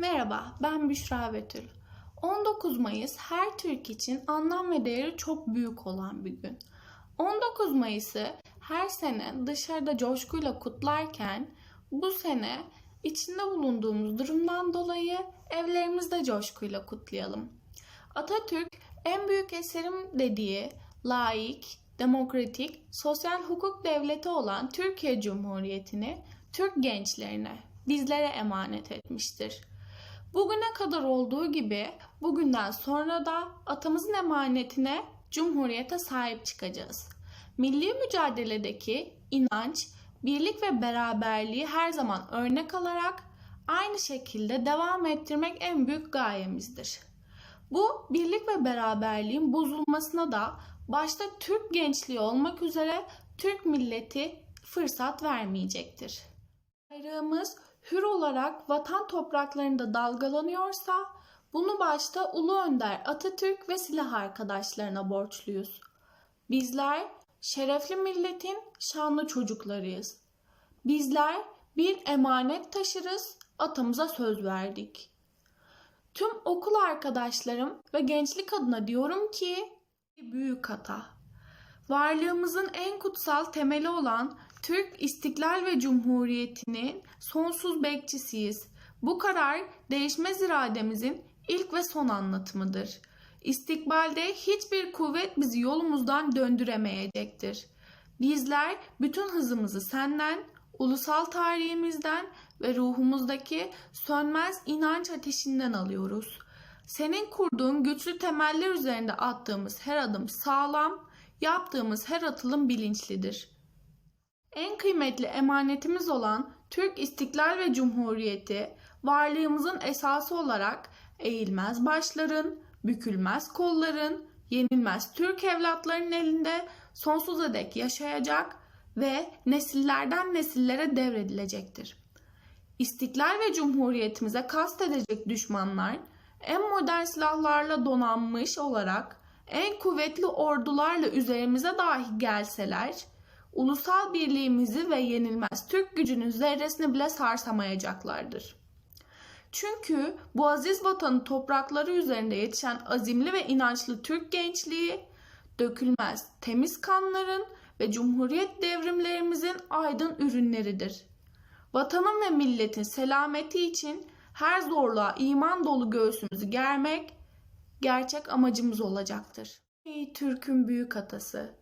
Merhaba, ben Büşra Betül. 19 Mayıs her Türk için anlam ve değeri çok büyük olan bir gün. 19 Mayıs'ı her sene dışarıda coşkuyla kutlarken bu sene içinde bulunduğumuz durumdan dolayı evlerimizde coşkuyla kutlayalım. Atatürk en büyük eserim dediği laik, demokratik, sosyal hukuk devleti olan Türkiye Cumhuriyeti'ni Türk gençlerine, bizlere emanet etmiştir. Bugüne kadar olduğu gibi bugünden sonra da atamızın emanetine Cumhuriyete sahip çıkacağız. Milli mücadeledeki inanç, birlik ve beraberliği her zaman örnek alarak aynı şekilde devam ettirmek en büyük gayemizdir. Bu birlik ve beraberliğin bozulmasına da başta Türk gençliği olmak üzere Türk milleti fırsat vermeyecektir. Bayrağımız hür olarak vatan topraklarında dalgalanıyorsa bunu başta Ulu Önder Atatürk ve silah arkadaşlarına borçluyuz. Bizler şerefli milletin şanlı çocuklarıyız. Bizler bir emanet taşırız, atamıza söz verdik. Tüm okul arkadaşlarım ve gençlik adına diyorum ki büyük hata. Varlığımızın en kutsal temeli olan Türk İstiklal ve Cumhuriyeti'nin sonsuz bekçisiyiz. Bu karar değişmez irademizin ilk ve son anlatımıdır. İstikbalde hiçbir kuvvet bizi yolumuzdan döndüremeyecektir. Bizler bütün hızımızı senden, ulusal tarihimizden ve ruhumuzdaki sönmez inanç ateşinden alıyoruz. Senin kurduğun güçlü temeller üzerinde attığımız her adım sağlam, yaptığımız her atılım bilinçlidir. En kıymetli emanetimiz olan Türk İstiklal ve Cumhuriyeti varlığımızın esası olarak eğilmez başların, bükülmez kolların, yenilmez Türk evlatlarının elinde sonsuza dek yaşayacak ve nesillerden nesillere devredilecektir. İstiklal ve Cumhuriyetimize kastedecek düşmanlar en modern silahlarla donanmış olarak en kuvvetli ordularla üzerimize dahi gelseler ulusal birliğimizi ve yenilmez Türk gücünün zerresini bile sarsamayacaklardır. Çünkü bu aziz vatanın toprakları üzerinde yetişen azimli ve inançlı Türk gençliği, dökülmez temiz kanların ve cumhuriyet devrimlerimizin aydın ürünleridir. Vatanın ve milletin selameti için her zorluğa iman dolu göğsümüzü germek gerçek amacımız olacaktır. Ey Türk'ün büyük atası!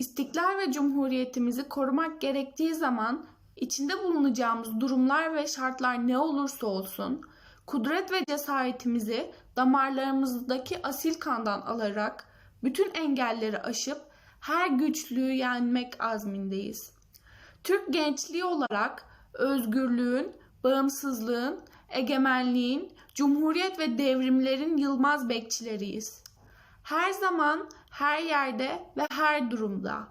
İstiklal ve cumhuriyetimizi korumak gerektiği zaman içinde bulunacağımız durumlar ve şartlar ne olursa olsun kudret ve cesaretimizi damarlarımızdaki asil kandan alarak bütün engelleri aşıp her güçlüğü yenmek azmindeyiz. Türk gençliği olarak özgürlüğün, bağımsızlığın, egemenliğin, cumhuriyet ve devrimlerin yılmaz bekçileriyiz. Her zaman, her yerde ve her durumda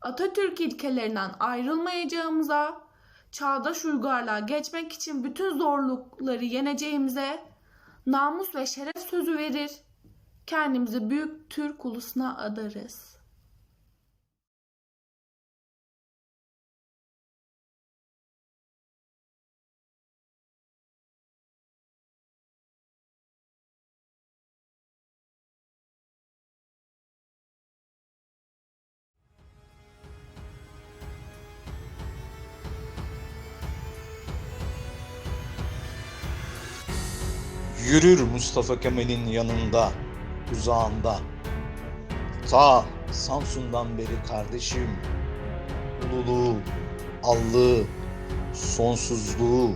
Atatürk ilkelerinden ayrılmayacağımıza, çağdaş uygarlığa geçmek için bütün zorlukları yeneceğimize namus ve şeref sözü verir, kendimizi büyük Türk ulusuna adarız. Yürür Mustafa Kemal'in yanında, uzağında. Ta Samsun'dan beri kardeşim, ululuğu, allığı, sonsuzluğu,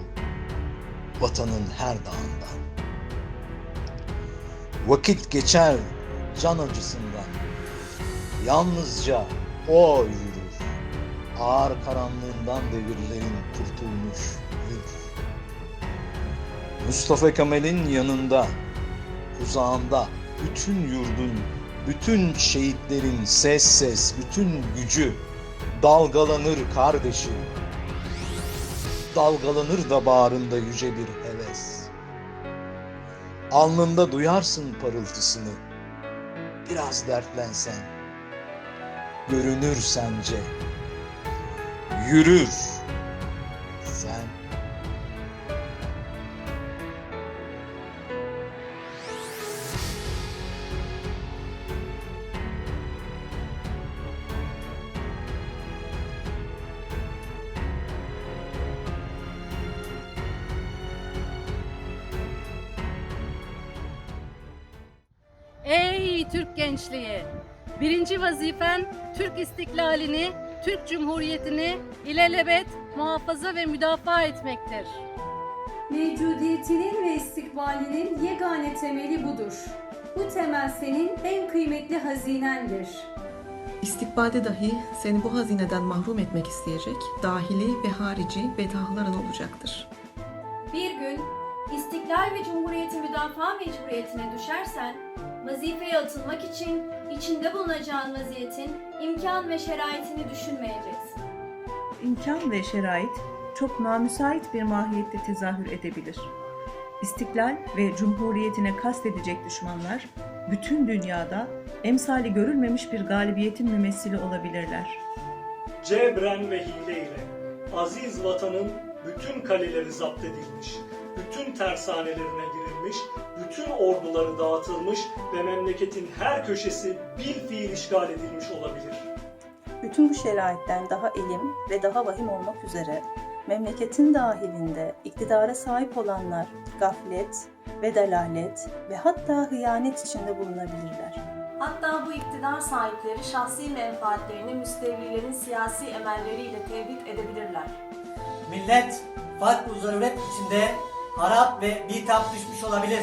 vatanın her dağında. Vakit geçer can acısından, yalnızca o yürür. Ağır karanlığından devirlerin kurtulmuş. Mustafa Kemal'in yanında, uzağında bütün yurdun, bütün şehitlerin ses ses, bütün gücü dalgalanır kardeşim. Dalgalanır da bağrında yüce bir heves. Alnında duyarsın parıltısını. Biraz dertlensen, görünür sence. Yürür. Sen Ey Türk gençliği! Birinci vazifen Türk istiklalini, Türk Cumhuriyeti'ni ilelebet muhafaza ve müdafaa etmektir. Mevcudiyetinin ve istikbalinin yegane temeli budur. Bu temel senin en kıymetli hazinendir. İstikbalde dahi seni bu hazineden mahrum etmek isteyecek dahili ve harici bedahların olacaktır. Bir gün istiklal ve cumhuriyeti müdafaa mecburiyetine düşersen, vazifeye atılmak için içinde bulunacağın vaziyetin imkan ve şeraitini düşünmeyeceksin. imkan ve şerait çok namüsait bir mahiyette tezahür edebilir. İstiklal ve cumhuriyetine kastedecek düşmanlar, bütün dünyada emsali görülmemiş bir galibiyetin mümessili olabilirler. Cebren ve hileyle aziz vatanın bütün kaleleri zapt edilmiş, bütün tersanelerine girilmiş, bütün orduları dağıtılmış ve memleketin her köşesi bil fiil işgal edilmiş olabilir. Bütün bu şeraitten daha elim ve daha vahim olmak üzere memleketin dahilinde iktidara sahip olanlar gaflet ve dalalet ve hatta hıyanet içinde bulunabilirler. Hatta bu iktidar sahipleri şahsi menfaatlerini müstevlilerin siyasi emelleriyle tevhid edebilirler. Millet farklı zaruret içinde harap ve bitap düşmüş olabilir.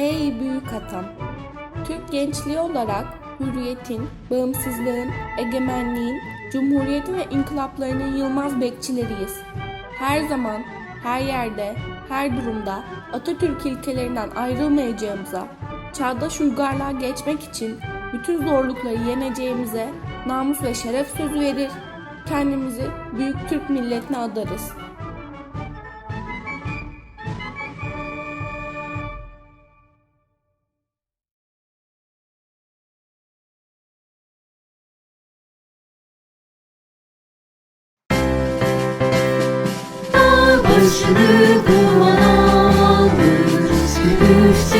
Ey büyük atam! Türk gençliği olarak hürriyetin, bağımsızlığın, egemenliğin, cumhuriyetin ve inkılaplarının yılmaz bekçileriyiz. Her zaman, her yerde, her durumda Atatürk ilkelerinden ayrılmayacağımıza, çağdaş uygarlığa geçmek için bütün zorlukları yeneceğimize namus ve şeref sözü verir, kendimizi büyük Türk milletine adarız.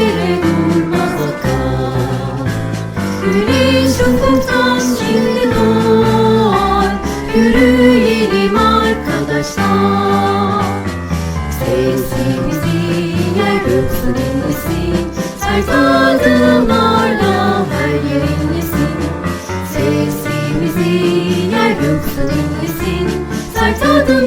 Gülüşlere durmaz. Güneş ufuktan şimdi yürüyelim arkadaşlar. Sesimizi yer göksün inlesin, sert adımlarla her yer inlesin. Sesimizi yer göksün inlesin, sert adımlarla